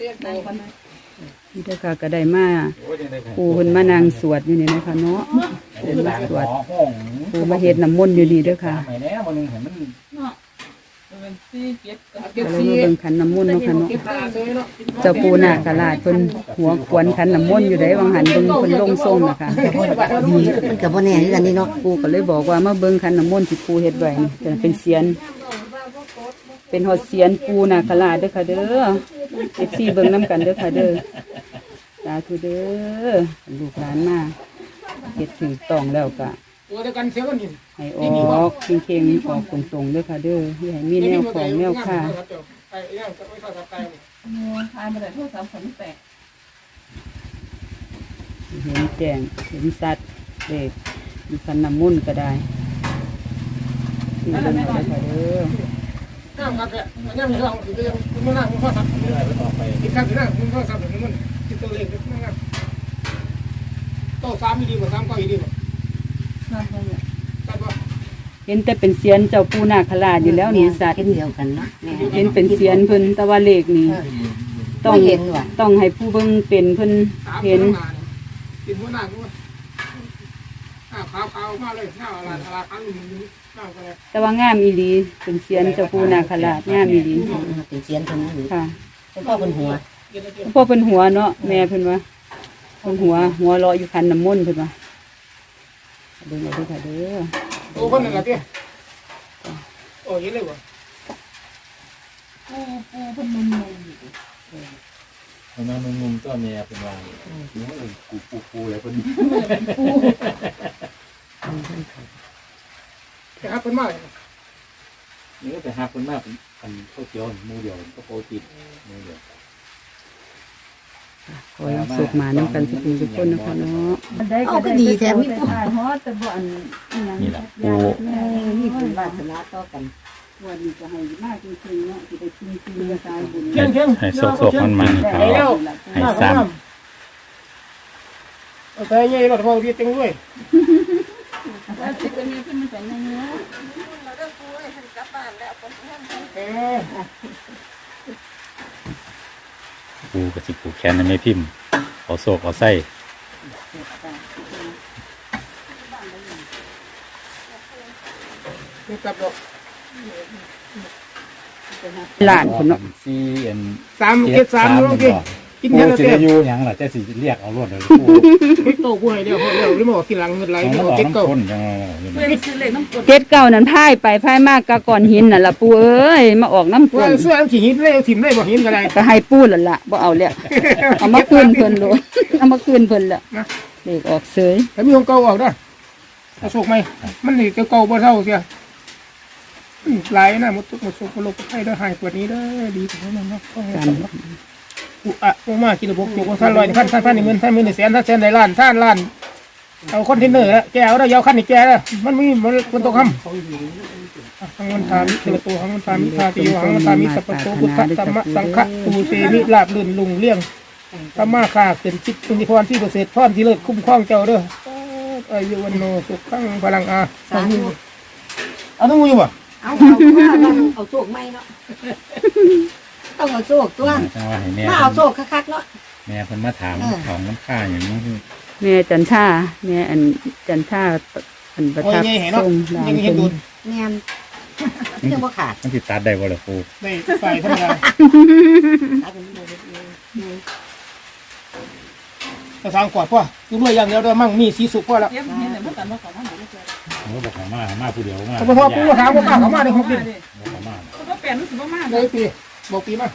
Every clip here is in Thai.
นี่เด้อค่ะก็ได้มาปูเพิ่นมานั่งสวดอยู่นี่นะคะเนาะปูมาสวดปูมาเฮ็ดน้ำมนต์อยู่นี่เด้อค่ะไปแล้วมันนึงเห็นมันก็เลยมาเบิ่งขันน้ำมนต์เนาะค่ะเนาะเจ้าปูนาคราชเพิ่นหัวขวนขันน้ำมนต์อยู่ได้วังหันเบิ่งเพิ่นลงทรงนะคะดีมันกับบ่แน่คือกันนี่เนาะปูก็เลยบอกว่ามาเบิ่งขันน้ำมนต์ที่ปูเฮ็ดไว้นี่จะเป็นเสียน เป็นหอดเสียนปูนาคราชเด้อค่ะเด้อ FC เบิ่งนํกันเด้อค่ะเด้อสาธุเด้อลูกหลานมาเฮ็ดถูกต้องแล้วก็ตัวเดียวกันเสียกันนี่ให้ออกเข่งๆออกตรงๆเด้อค่ะเด้ออย่าให้มีแนวของแนวค่าไปย่างจะไม่เข้ากับไก่ทานมาแต่โทษสามสามแปดเห็นแจ้งเห็นสัตว์เด็กมีคันน้ำมุ่นต์ก็ได้ที่เบิ่งเอาเด้อค่ะเด้อ น้ำครับเนี่ยย่างมีร่องอีกเรื่องมันนั่งมันข้อสับอีกครั้งที่นั่งมันข้อสับแบบนี้มันติดตัวเล็กนั่งโต๊ะสามดีกว่าสามก็ดีกว่าทานมาเนี่ยใช่ปะเห็นแต่เป็นเสียนเจ้าปูนาคราชอยู่แล้วนี่สัตว์เห็นเดียวกันเนาะแม่เห็นเป็นเสียนเพิ่นแต่ว่าเลขนี่เออต้องบ่เห็นว่ะต้องให้ผู้เบิ่งเป็นเพิ่นสามเห็น กินหัวหน้าด้วย ข้าวขาวขาวมาเลยข้าวอะไรอะไรอันนี้ข้าวอะไรแต่ว่างามอีหลีเป็นเสียนเจ้าปูนาคราชงามอีหลีเป็นเสียนเพิ่นนี่ค่ะเป็นพ่อเป็นหัวพ่อเพิ่นหัวเนาะแม่เพิ่นว่าเพิ่นหัว หัวเลาะอยู่คันน้ำมนต์เพิ่นว่าเบิ่งเอาเด้อค่ะเด้อตัวคนนั่นแหละเตี้ยโอ้ยเลยวะปูปูเป็นนมนมอยู่ มันมามุมตัวเมียเป็นวางกูกูกูอะไรเป็นแต่ครับเป็นมากเลยนี่ก็แต่หักคนมากอันข้าวเกี๊ยวมือเดียวก็โปรตีนมือเดียวขอให้สุขมานํกันทุกคนทุกคนนะคะเนาะ เอาก็ดีแถมมีปูฮอแต่บ่อันนี่แหละปู นี่เป็นวาสนาต่อกัน วันนี้จะให้มากจริงๆเนาะสิได้จริงๆกระจายบุญเชียงเชียงให้โศกๆมันมันๆเขาให้ซ้แต่ยังรถพอดีเต็มด้วยแล้วสิเป็นยังขึ้นมาแต่ยังเนื้อเออปูกับสิปูแขนในไม่พิมพ์เอาโศกเอาไส้นี่กลับดอกห ลานคนเนาะซีเอ็นสามเจ็ดสามน้องพี่กินปูยันละสิเตี้ยได้อยู่หยังล่ะจะสิเรียกเอารวดเลยปูโตกูให้เดียวเดียวหรือบอกทีหลังเงินไหลมันบอออกเจ็ดน้ำเก้าข้นจังเลยเพื่อนซื้อเลยน้ำกรดเจ็ดเก้านั้นพ่ายไปพ่ายมากกะก่อนหินน่ะล่ะปูเอ้ยมาออกน้ำกลว่านเสื้อน้ำขี้หินเลยถิ่มเลยบอกหินกันไรก็ให้ปูแล้วล่ะบ่เอาแล้วเอามาคืนเพิ่นโลดเอามาคืนเพิ่นละเลขออกเสยแต่มีของเก่าออกด้วยกระสุกไหมมันนี่เก่าบ่เท่าเสีย หลายนะหมดทุกหมดสุกหมดโลกให้ด้วยหายปวดนี้เด้อดีของมันเนาะกันอุอะลงมากินระบบจุกท่านลอยท่านท่านท่านนี่หมื่นท่านหมื่นแสนท่านแสนในล้านท่านล้านเอาคอนเทนเนอร์แล้วแกเอาได้ยาวขั้นนี่แกแล้วมันมีมันมันตกคำหังมันทามิเตตัวหังมันทามิทาติโยหังมันทามิสัพพโตพุทธธรรมสังฆปูเสมิลาบลื่นลุงเลี้ยงธรรมาคาเป็นจิตเป็นนิพนธ์ที่เกษตรพรที่เลิศคุ้มครองเจ้าเด้ออายุวันโนสุขังพลังอาสาธุเอาต้องงูอยู่บ่ เอาเอาเอาเอาโชคไหมเนาะต้องเอาโชคตัวจังว่าให้แม่มาเอาโชคคักๆเนาะ แม่เพิ่นมาถามของน้ำค่าอย่างนี้แม่จันท่าแม่อันจันท่าอันประโอ้ยทับยังเห็นเนาะทรงหลายันงเห็เพิ่นนดุนแม่นเรื่องบ่ขาดมันติดตัดได้บ่ล่ะปูได้ไฟธรรมดา ขาดเป็นบ่ได้เลย แต่สางกอดพ่อคือด้วยอย่างเดียวเด้อมั่งมีสีสุกพ่อแล้วเย็บเห็นแต่เมื่อก่อนเมื่อก่อนว่าหนูไม่เจอผมก็บอกเขามามาผู้เดียวมาแต่พ่อปูถามว่าป้าเขามาได้หกเดือนบอกเขามาก็แปลนรู้สึกว่ามากเลยปีบอกปีมา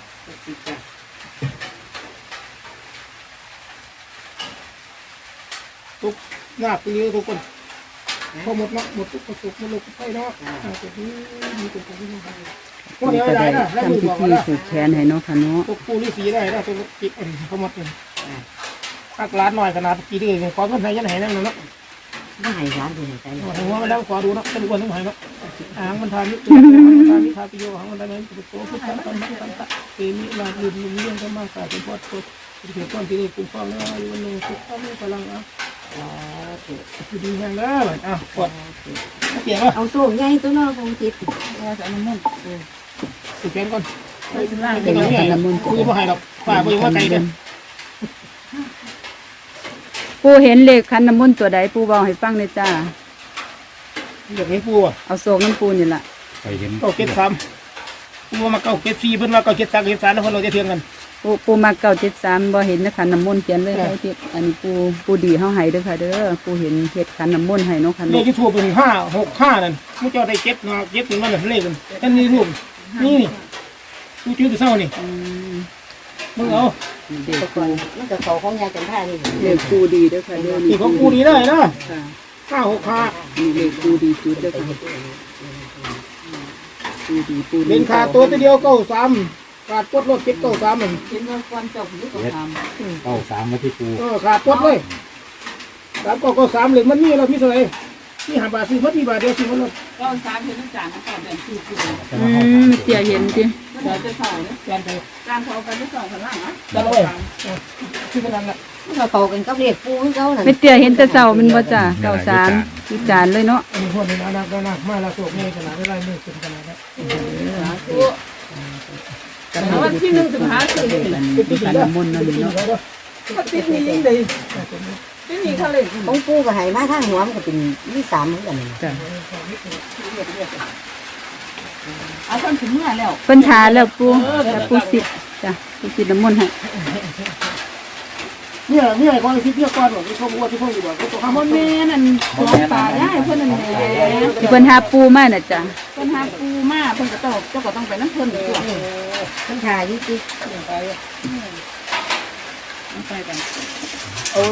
ทุกยากปีนี้ทุกคนพอหมดเนาะหมดทุกประสบหมดโลกไปเนาะอ่าตัวนี้มีตัวนี้พวกเพิ่นี้นก็ได้ได้นะแล้วทำมือพิบอกธีว่าผูกแขนให้เนาะค่ะเนาะตัวปูฤาษีได้นะตัวจิตอันเขาหมดเลย อักล้านหน่อยขนาดกี่เดือนขอเงินให้ยันให้นั่นเนาะบ่ให้ร้านเพิ่นให้ใจหัวมันแล้วขอดูเนาะเป็นวันต้องให้เนาะอ่างมันทามิมันทามิทาปิโยหังมันทามิปุตโตพุทธังตัมมังตัมตะเตมิลาลืมลืมเรื่องธรรมะกายเป็นพอดโตเป็นเพียงก้อนที่ได้คุ้มครองแล้วอยู่วันนึงสุขภาพพลังอะสาธุคือดีแห่งแล้วอะกดเปลี่ยนว่าเอาโชคใหญ่ตัวเนาะคงติดว่าจะน้ำมันสุดเปลี่ยนก่อนไปสิล่างเป็นอะไรเนี่ยคุยมาให้ดอกป้าบ่อยู่ว่าไกลเด้อ ปูเห็นเลขคันน้ำมนต์ตัวใดปูบอกให้ฟังเลยจ้า อยากให้ปูอะเอาโศกน้ำปูนี่ล่ะไปเห็นเก้าเจ็ดสามปูว่ามาเก้าเจ็ดสี่เพิ่นว่าเก้าเจ็ดสามเจ็ดสามแล้วคนเราจะเทียงกัน ปูปูมาเก้าเจ็ดสามบ่เห็นนะคันน้ำมนต์เขียนเลยค่ะให้ทิศอันนี้ปูปูดีเฮาให้เด้อค่ะเด้อปูเห็นเฮ็ดคันน้ำมนต์ให้เนาะคันเลขที่ถูกเป็นห้าหกห้านั่นมุเจ้าได้เจ็ดนะเจ็ดถึงมันน่ะเลขมันท่านนี่รูปนี่นี่ดูชื่อตัวเศร้านี่ อืม มึงเอาเด็กก่อนมันก็เขาของยายจันท่านี่เลขปูดีเด้อค่ะเด้อนี่ของกูดีเลยนะค่ะห้าหกห้านี่เลขปูดีจุดเด้อค่ะปูดีปูดีเป็นขาดตัวตัวเดียวเก้าสามขาดกดรถเจ็ดเก้าสามมันเห็นว่าก่อนเจ้าผู้ก็ถามเก้าสามมาที่ปูเออขาดกดเลยสามเก้าเก้าสามเหลือมันนี่เราพี่เท่าไหร่นี่หาบาทซื้อมันมีบาทเดียวซื้อมันรถ ก็สามเห็นน้ำจานน้ำตาลแดงคือคือจะอืมาเข้ามเจียเห็นจิจานไปสองจานไปจานเขากันได้สองข้างล่างอะจานเลยซื้อมันนั่นแหละมันก็เขากันกับเรียกปูคือเขานั่นไม่เตียเห็นแต่เสามันบ่จ้ะเก้าสามคือจานเลยเนาะอันนี้พวกนี้นะนักนักมาละโศกนี่ขนาดได้ไรมือเป็นขนาดนั้นแต่ว่าที่หนึ่งสิบห้าคือเป็นการน้ำมนต์นั่นเนาะติดนี่ยิ่ง เลยของปูก็ให้มาทางหัวมันก็เป็นมีสามเหมือนกันจ้ะเอาคนถึงเมื่อแล้วเพิ่นทาแล้วปูแต่ปูสิจ้ะปูสิน้ำมนต์ให้เนี่ยเนี่ยก่อนที่เที่ยวก่อนบอกที่เขาบอกว่าที่เขาอยู่บอกเขาตัวข้ามบนแม่นั่นสองป่าได้เพิ่นนั่นแหละที่เพิ่นหาปูมาน่ะจ้ะเพิ่นหาปูมาเพิ่นก็ต้องเจ้าก็ต้องไปน้ำเพิ่นตัวมันถ่ายอยู่ติไปกันเอา